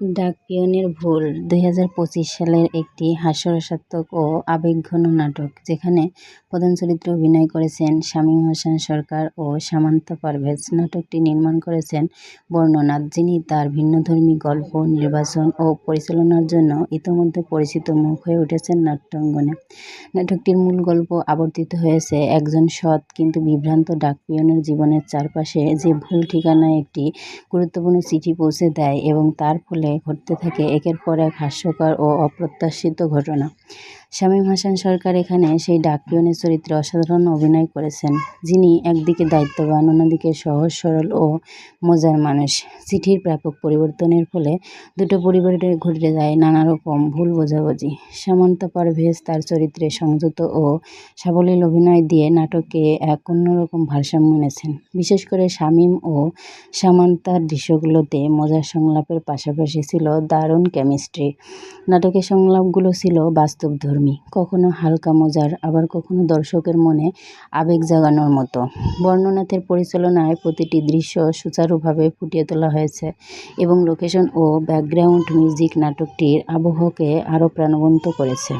ডাক পিয়নের ভুল, দুই হাজার পঁচিশ সালের একটি হাস্যরসাত্মক ও আবেগঘন নাটক, যেখানে প্রধান চরিত্রে অভিনয় করেছেন শামীম হাসান সরকার ও সামান্তা পারভেজ। নাটকটি নির্মাণ করেছেন বর্ণনাথ যিনি তার ভিন্নধর্মী গল্প, নির্বাচন ও পরিচালনার জন্য ইতোমধ্যে পরিচিত মুখ হয়ে উঠেছেন নাট্যাঙ্গনে। নাটকটির মূল গল্প আবর্তিত হয়েছে একজন সৎ কিন্তু বিভ্রান্ত ডাক পিয়নের জীবনের চারপাশে যে ভুল ঠিকানায় একটি গুরুত্বপূর্ণ চিঠি পৌঁছে দেয় এবং তার ফলে ঘটতে থাকে। একের পর এক হাস্যকর ও অপ্রত্যাশিত ঘটনা। শামীম হাসান সরকার এখানে সেই ডাক পিয়নের চরিত্রে অসাধারণ অভিনয় করেছেন। যিনি একদিকে দায়িত্ববান, অন্যদিকে সহজ, সরল ও মজার মানুষ। চিঠির ব্যাপক পরিবর্তনের ফলে দুটো পরিবারে ঘটে যায় নানা রকম ভুল বোঝাবুঝি। সামান্তা পারভেজ তার চরিত্রে সংযত ও সাবলীল অভিনয় দিয়ে নাটকে এক অন্যরকম ভারসাম্য এনেছেন। বিশেষ করে শামীম ও সামান্তার দৃশ্যগুলোতে মজার সংলাপের পাশাপাশি ছিল দারুণ কেমিস্ট্রি নাটকের সংলাপগুলো ছিল বাস্তবধর্মী কখনো হালকা মজার, আবার কখনো দর্শকের মনে আবেগ জাগানোর মতো। বর্ণনাথের পরিচালনায় প্রতিটি দৃশ্য সুচারুভাবে ফুটিয়ে তোলা হয়েছে এবং লোকেশন ও ব্যাকগ্রাউন্ড মিউজিক নাটকটির আবহকে আরও প্রাণবন্ত করেছে।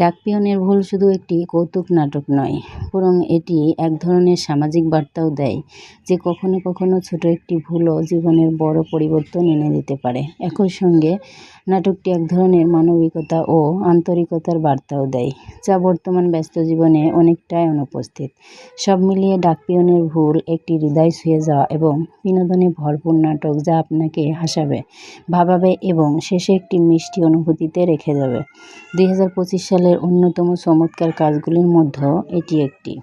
ডাকপিয়নের ভুল শুধু একটি কৌতুক নাটক নয়, বরং এটি এক ধরনের সামাজিক বার্তাও দেয় যে কখনো কখনো ছোট একটি ভুলও জীবনের বড় পরিবর্তন এনে দিতে পারে। একই সঙ্গে নাটকটি এক ধরনের মানবিকতা ও আন্তরিকতার বার্তাও দেয়, যা বর্তমান ব্যস্ত জীবনে অনেকটাই অনুপস্থিত। সব মিলিয়ে ডাকপিয়নের ভুল, একটি হৃদয় ছুঁয়ে যাওয়া এবং বিনোদনে ভরপুর নাটক যা আপনাকে হাসাবে, ভাবাবে এবং শেষে একটি মিষ্টি অনুভূতিতে রেখে যাবে। দুই হাজার পঁচিশ সালের অন্যতম চমৎকার কাজগুলির মধ্যে এটি একটি।